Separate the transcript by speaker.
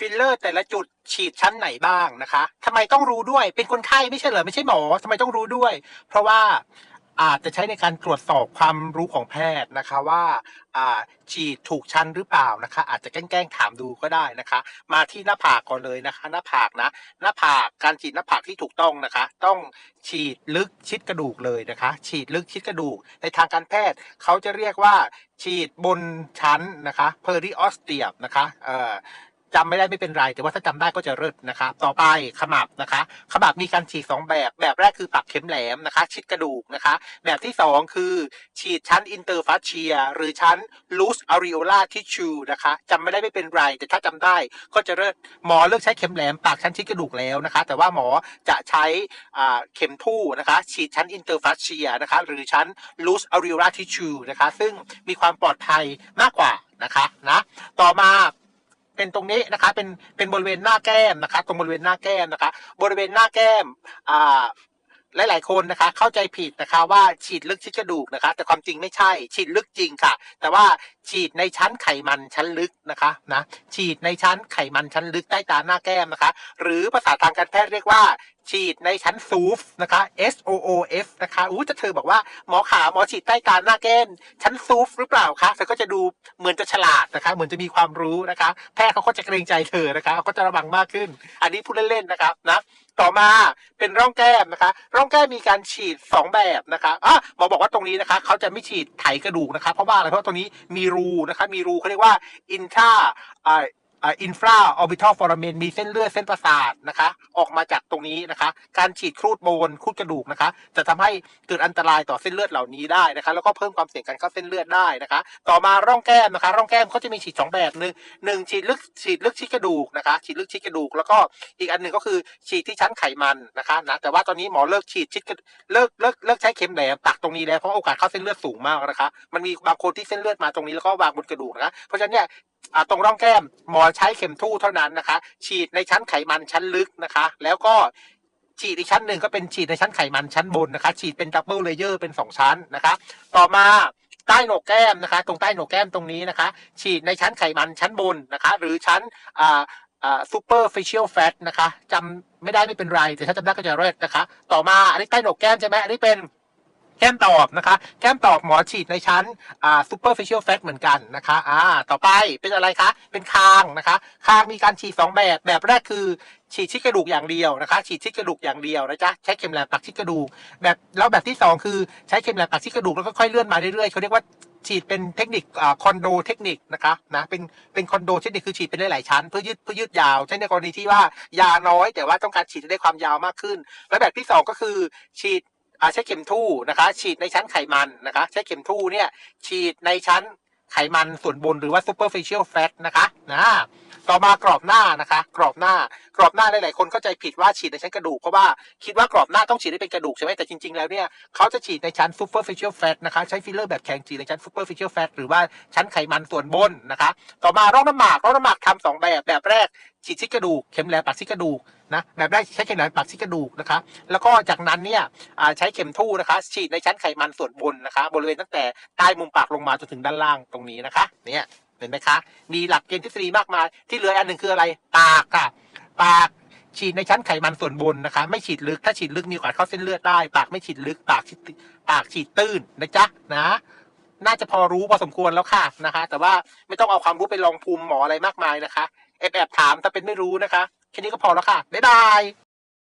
Speaker 1: ฟิลเลอร์แต่ละจุดฉีดชั้นไหนบ้างนะคะทำไมต้องรู้ด้วยเป็นคนไข้ไม่ใช่เหรอไม่ใช่หมอทำไมต้องรู้ด้วย เพราะว่าอาจจะใช้ในการตรวจสอบความรู้ของแพทย์นะคะว่าฉีดถูกชั้นหรือเปล่านะคะ อาจจะแกล้งถามดูก็ได้นะคะ มาที่หน้าผากก่อนเลยนะคะ หน้าผากนะ หน้าผากการฉีดหน้าผากที่ถูกต้องนะคะ ต้องฉีดลึกชิดกระดูกเลยนะคะ ฉีดลึกชิดกระดูก ในทางการแพทย์เขาจะเรียกว่า ฉีดบนชั้นนะคะ periosteum นะคะเอ่อ จำไม่ได้ไม่เป็นไร แต่ว่าถ้าจำได้ก็จะเลิศนะคะ ต่อไปขมับนะคะ ขมับมีการฉีด 2 แบบ แบบแรกคือปักเข็มแหลมนะคะ ชิดกระดูกนะคะ แบบที่ 2 คือ ฉีดชั้น interfascia หรือชั้น loose areolar tissue นะคะจำไม่ได้ไม่เป็นไร แต่ถ้าจำได้ก็จะเลิศหมอเลือกใช้เข็มแหลมปากชั้นชิดกระดูกแล้วนะคะ แต่ว่าหมอจะใช้อ่าเข็มทู่นะคะ ฉีดชั้น interfascia นะคะ หรือชั้น loose areolar tissue นะคะ ซึ่งมีความปลอดภัยมากกว่านะคะนะต่อมา เป็นตรงนี้นะคะ เป็นเป็นบริเวณหน้าแก้มนะคะ ตรงบริเวณหน้าแก้มนะคะ บริเวณหน้าแก้มอ่า หลาย ๆ คนนะคะ เข้าใจผิดนะคะว่าฉีดลึกชิดกระดูกนะคะ แต่ความจริงไม่ใช่ ฉีดลึกจริงค่ะ แต่ว่าฉีดในชั้นไขมันชั้นลึกนะคะนะฉีดในชั้นไขมันชั้นลึกใต้ตาหน้าแก้มนะคะ หรือภาษาทางการแพทย์เรียกว่า ฉีดในชั้นซูฟนะคะ S O O F นะคะอู้จะเธอบอกว่าหมอขาหมอฉีดใต้ตาหน้าแก้มชั้นซูฟหรือเปล่าคะเธอก็จะดูเหมือนจะฉลาดนะคะ เหมือนจะมีความรู้นะคะ แพทย์เขาก็จะเกรงใจเธอนะคะเขาก็จะระวังมากขึ้น อันนี้พูดเล่น ๆ นะครับนะ ต่อมาเป็นร่องแก้มนะคะ ร่องแก้มมีการฉีด 2 แบบนะคะอะหมอบอกว่าตรงนี้นะคะเขาจะไม่ฉีดไถกระดูกนะคะเพราะว่าอะไรเพราะตรงนี้มีรูนะคะมีรูเขาเรียกว่า intra อ่าอ่า infra orbital foramen มีเส้นเลือดเส้นประสาทนะคะ ออกมาจากตรงนี้นะคะ การฉีดครูดโบนครูดกระดูกนะคะ จะทำให้เกิดอันตรายต่อเส้นเลือดเหล่านี้ได้นะคะ แล้วก็เพิ่มความเสี่ยงการเข้าเส้นเลือดได้นะคะ ต่อมาร่องแก้มนะคะ ร่องแก้มเขาจะมีฉีดสองแบบหนึ่งหนึ่งฉีดลึกฉีดลึกชิดกระดูกนะคะ ฉีดลึกชิดกระดูก แล้วก็อีกอันหนึ่งก็คือฉีดที่ชั้นไขมันนะคะนะแต่ว่าตอนนี้หมอเลิกฉีดชิดเลิกเลิกเลิกใช้เข็มแหลมปักตรงนี้แล้วเพราะโอกาสเข้าเส้นเลือดสูงมากนะคะ มันมีบางคนที่เส้นเลือดมาตรงนี้แล้วก็วางบนกระดูกนะคะเพราะฉะนั้นเนี่ย ตรงร่องแก้มหมอใช้เข็มทู่เท่านั้นนะคะ ฉีดในชั้นไขมันชั้นลึกนะคะ แล้วก็ฉีดอีกชั้นหนึ่งก็เป็นฉีดในชั้นไขมันชั้นบนนะคะ ฉีดเป็นดับเบิลเลเยอร์เป็นสองชั้นนะคะ ต่อมาใต้โหนกแก้มนะคะ ตรงใต้โหนกแก้มตรงนี้นะคะ ฉีดในชั้นไขมันชั้นบนนะคะ หรือชั้นอ่าอ่า superficial fat นะคะจำไม่ได้ไม่เป็นไร แต่ถ้าจำได้ก็จะเลิศนะคะ ต่อมาอันนี้ใต้โหนกแก้มใช่ไหมอันนี้เป็น แก้มตอบนะคะ แก้มตอบหมอฉีดในชั้นอ่า superficial fat เหมือนกันนะคะอ่าต่อไปเป็นอะไรคะ เป็นคางนะคะ คางมีการฉีดสองแบบ แบบแรกคือฉีดชิดกระดูกอย่างเดียวนะคะ ฉีดชิดกระดูกอย่างเดียวนะจ๊ะใช้เข็มแหลมปักชิดกระดูกแบบแล้วแบบที่สองคือใช้เข็มแหลมปักชิดกระดูกแล้วก็ค่อยเลื่อนมาเรื่อยๆเขาเรียกว่าฉีดเป็นเทคนิคคอนโดเทคนิคนะคะนะเป็นเป็นคอนโดเทคนิคคือฉีดเป็นหลายๆชั้นเพื่อยืดเพื่อยืดยาว ใช้ในกรณีที่ว่ายาน้อย แต่ว่าต้องการฉีดได้ความยาวมากขึ้น และแบบที่สองก็คือฉีด ใช้เข็มทู่นะคะ ฉีดในชั้นไขมันนะคะ ใช้เข็มทู่เนี่ยฉีดในชั้นไขมันส่วนบนหรือว่า superficial fat นะคะนะต่อมากรอบหน้านะคะ กรอบหน้ากรอบหน้าหลายๆคนเข้าใจผิดว่าฉีดในชั้นกระดูกเพราะว่าคิดว่ากรอบหน้าต้องฉีดให้เป็นกระดูกใช่ไหมแต่จริงๆแล้วเนี่ยเขาจะฉีดในชั้น superficial fat นะคะใช้ฟิลเลอร์แบบแข็งฉีดในชั้น superficial fat หรือว่าชั้นไขมันส่วนบนนะคะ ต่อมาร่องน้ำหมากร่องน้ำหมากทำสองแบบแบบแรกฉีดที่กระดูกเข็มแหลมปักที่กระดูกนะแบบแรกใช้เข็มแหลมปักที่กระดูกนะคะ แล้วก็จากนั้นเนี่ยใช้เข็มทู่นะคะ ฉีดในชั้นไขมันส่วนบนนะคะ บริเวณตั้งแต่ใต้มุมปากลงมาจนถึงด้านล่างตรงนี้นะคะเนี่ย เห็นไหมคะ มีหลักเกณฑ์ทฤษฎีมากมาย ที่เหลืออันหนึ่งคืออะไร ปากค่ะ ปากฉีดในชั้นไขมันส่วนบนนะคะ ไม่ฉีดลึก ถ้าฉีดลึกมีโอกาสเข้าเส้นเลือดได้ ปากไม่ฉีดลึก ปากฉีดปากฉีดตื้นนะจ๊ะนะ น่าจะพอรู้พอสมควรแล้วค่ะนะคะ แต่ว่าไม่ต้องเอาความรู้ไปลองภูมิหมออะไรมากมายนะคะแอบแอบถามแต่เป็นไม่รู้นะคะแค่นี้ก็พอแล้วค่ะบ๊ายบาย